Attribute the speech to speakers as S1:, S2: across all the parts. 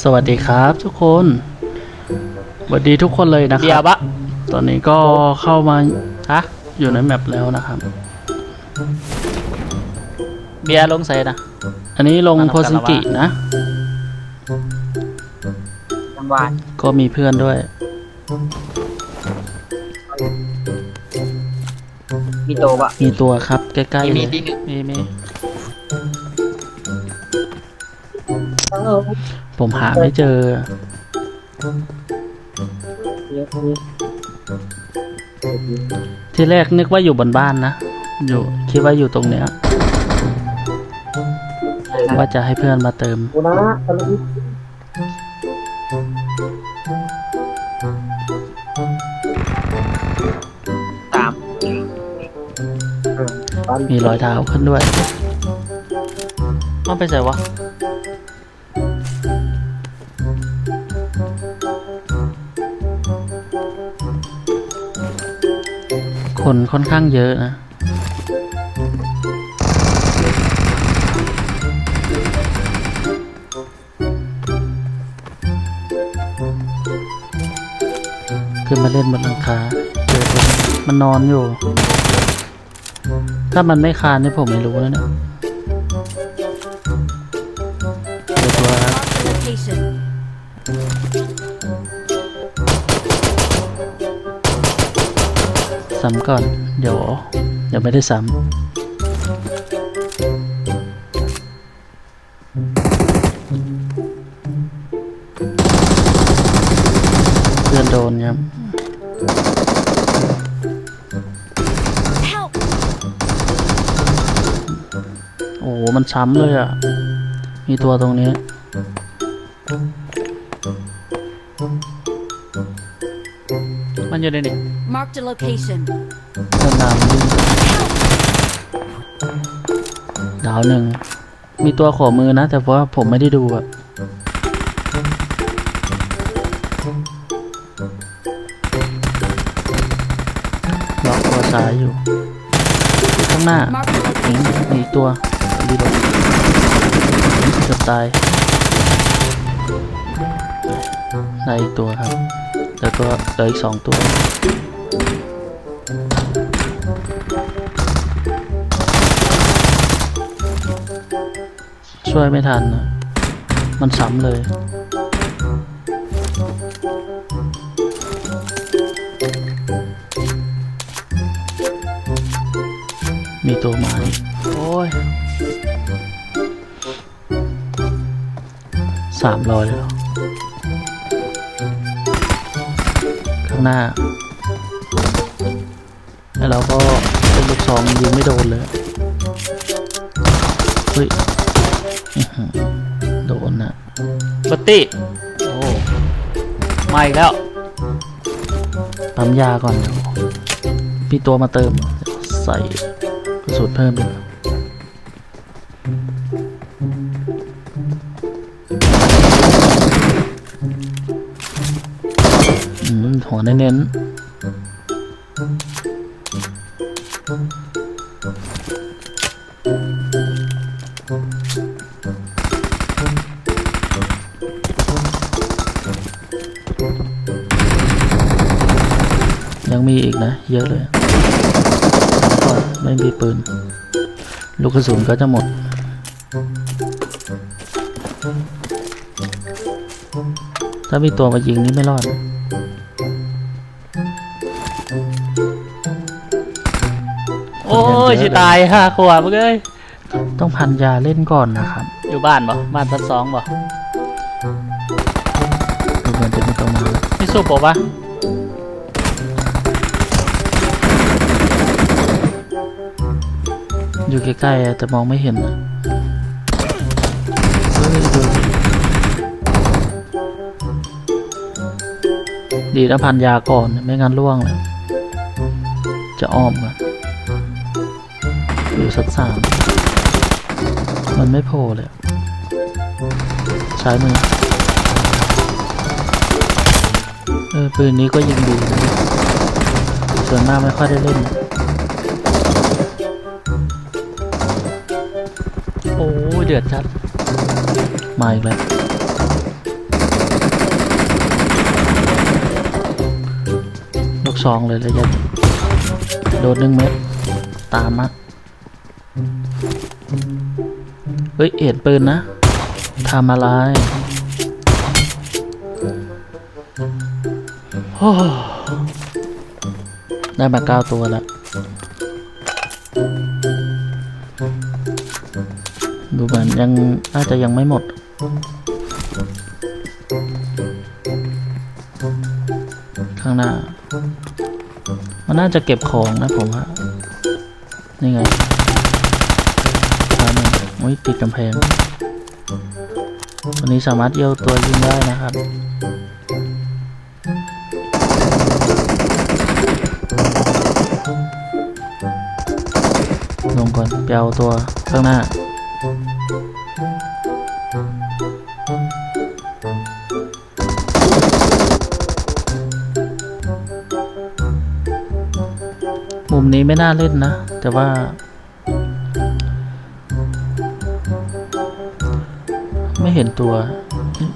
S1: สวัสดีครับทุกคนสวัสดีทุกคนเลยนะค
S2: เบีย
S1: รั
S2: ร์
S1: บ
S2: บะ
S1: ตอนนี้ก็เข้ามา
S2: ฮะ
S1: อยู่ในแมปแล้วนะครับ
S2: เบียร์ลงใส่นะ
S1: อันนี้ลง
S2: มาทำ
S1: โพสิกิ
S2: กันแล้ววะ
S1: นะ
S3: น้ำหวาน
S1: ก็มีเพื่อนด้วย
S3: มีโตปะ
S1: มีตัวครับ ใกล้ๆ
S2: มี
S1: เลย
S2: มี
S1: มีมี ผมหาไม่เจอ ที่แรกนึกว่าอยู่บนบ้านนะ อยู่คิดว่าอยู่ตรงเนี้ย ว่าจะให้เพื่อนมาเติม
S3: กูนะตอนนี้
S2: สาม
S1: มีรอยเท้าขึ้นด้วย
S2: ต้องไปใส่วะ
S1: นค่อนข้างเยอะนะ ขึ้นมาเล่นบนหลังคาเจอมันนอนอยู่ ถ้ามันไม่คานนี่ผมไม่รู้นะเนี่ยเจอตัวครับ ซ้ำก่อน เดี๋ยวเดี๋ยวไม่ได้ซ้ำเพื่อนโดนครับ
S4: Help!
S1: โอ้โหมันซ้ำเลยอะ มีตัวตรงนี้
S2: มันอยู่ในนี่
S4: Marked a location.
S1: เพื่อนนำวิ่งดาวหนึ่ง มีตัวขอมือนะ แต่ว่าผมไม่ได้ดูอะล็อกตัวซ้ายอยู่ ข้างหน้า
S4: Marked a
S1: หนีหนีตัวรีโหลดเกือบตายได้อีกตัวครับเหลือตัวเหลืออีกสองตัว ช่วยไม่ทันนะมันซ้ำเลยมีตัวหมาอีกโอ้ยสามร้อยเลยเหรอ ข้างหน้า แล้วเราก็เป็นลูกซองยิงไม่โดนเลย เฮ้ยอื้อหือโดนนะ
S2: บัตตี้โอ้มาอีกแล้ว
S1: ปั๊มยาก่อนเดี๋ยวมีตัวมาเติม ใส่กระสุนเพิ่มอีกอืมหัวเน้นๆ ยังมีอีกนะ เยอะเลยก่อนไม่มีปืน ลูกกระสุนก็จะหมด ถ้ามีตัวมายิงนี่ไม่รอด
S2: โอ้ยชิตายห้าขวบมึงเอ้ย
S1: ต้องพันยาเล่นก่อนนะครับ
S2: อยู่บ้านบ่บ้านชั้นสองบ่
S1: ดูเหมือนจะมีตรงมาแล้ว
S2: ไม่สู้ผมปะ
S1: อยู่ใกล้ๆแต่มองไม่เห็นอะเฮ้ยดูดีนะพันยาก่อนไม่งั้นล่วงเลยจะอ้อมก่อนอยู่สักสามมันไม่โผล่เลยอะซ้ายมือเออปืนนี้ก็ยิงดีนะส่วนมากไม่ค่อยได้เล่น
S2: ดือดจัด
S1: มาอีกแล้วลูกซองเลยเลยะโดนหนึ่งเม็ดตามมาเฮ้ย เอ็ดปืนนะทำอะไรได้มาเก้าตัวแล้ว เหมือนยังน่าจะยังไม่หมด ข้างหน้า มันน่าจะเก็บของนะผมว่านี่ไงตามมาโอ้ยติดกำแพง วันนี้สามารถเยี่ยวตัวยิงได้นะครับลงก่อนไปเอาตัวข้างหน้า มุมนี้ไม่น่าเล่นนะ แต่ว่า ไม่เห็นตัว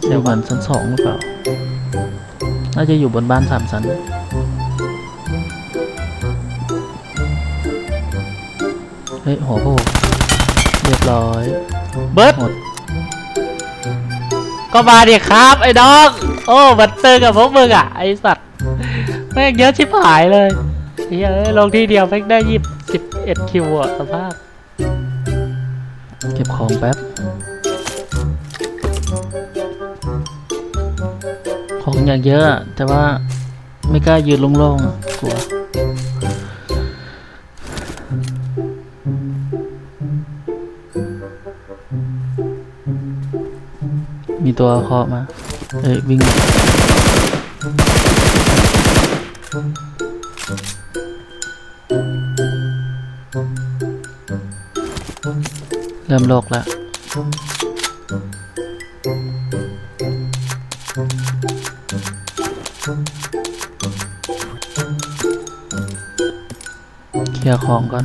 S1: อยู่บนชั้นสองหรือเปล่า น่าจะอยู่บนบ้านสามชั้นเฮ้ยหัวโผล่เรียบร้อย
S2: เบิร์ด
S1: หมด
S2: ก็มาดิครับไอ้น้อง โอ้บันเตอร์กับพวกมึงอะ ไอ้สัตว์แม่งเยอะชิบหายเลยเฮ้ยเอ้ยลงที่เดียวแม่งได้ยี่สิบเอ็ดคิวอะสภาพ
S1: เก็บของแป๊บ ของอย่างเยอะอะแต่ว่าไม่กล้ายืนโล่งๆอะกลัว มีตัวเคาะมา เอ้ยวิ่งเริ่มโลกแล้วเคลียร์ของก่อน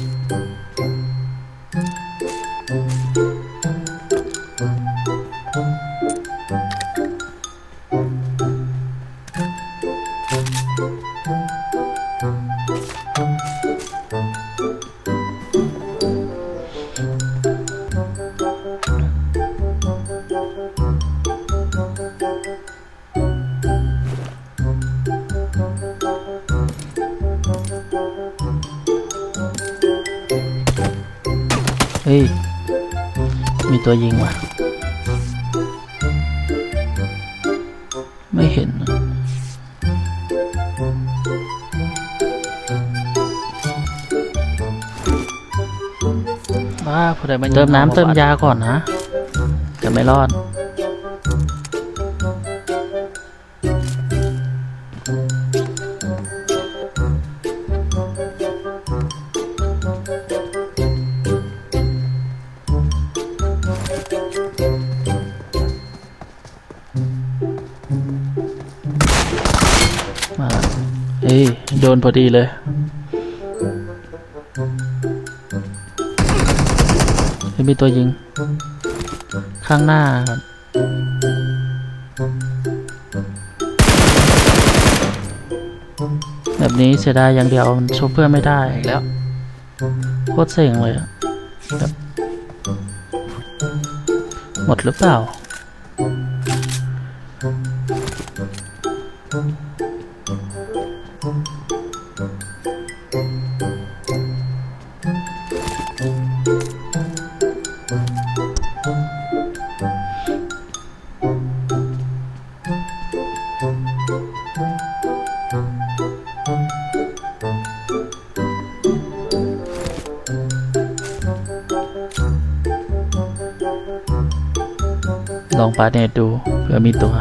S1: Thank you. ฮ้ย มีตัวยิงว่ะ ไม่เห็นอะบ้าผู้ใดมาเติมน้ำเติมยาก่อนนะ จะไม่รอด โดนพอดีเลยเฮ้ยมีตัวยิง ข้างหน้าครับ แบบนี้เสียดายอย่างเดียวมันชุบเพื่อนไม่ได้แล้ว โคตรเซ็งเลยอะหมดหรือเปล่า ลองปาเนตดูเผื่อมีตัว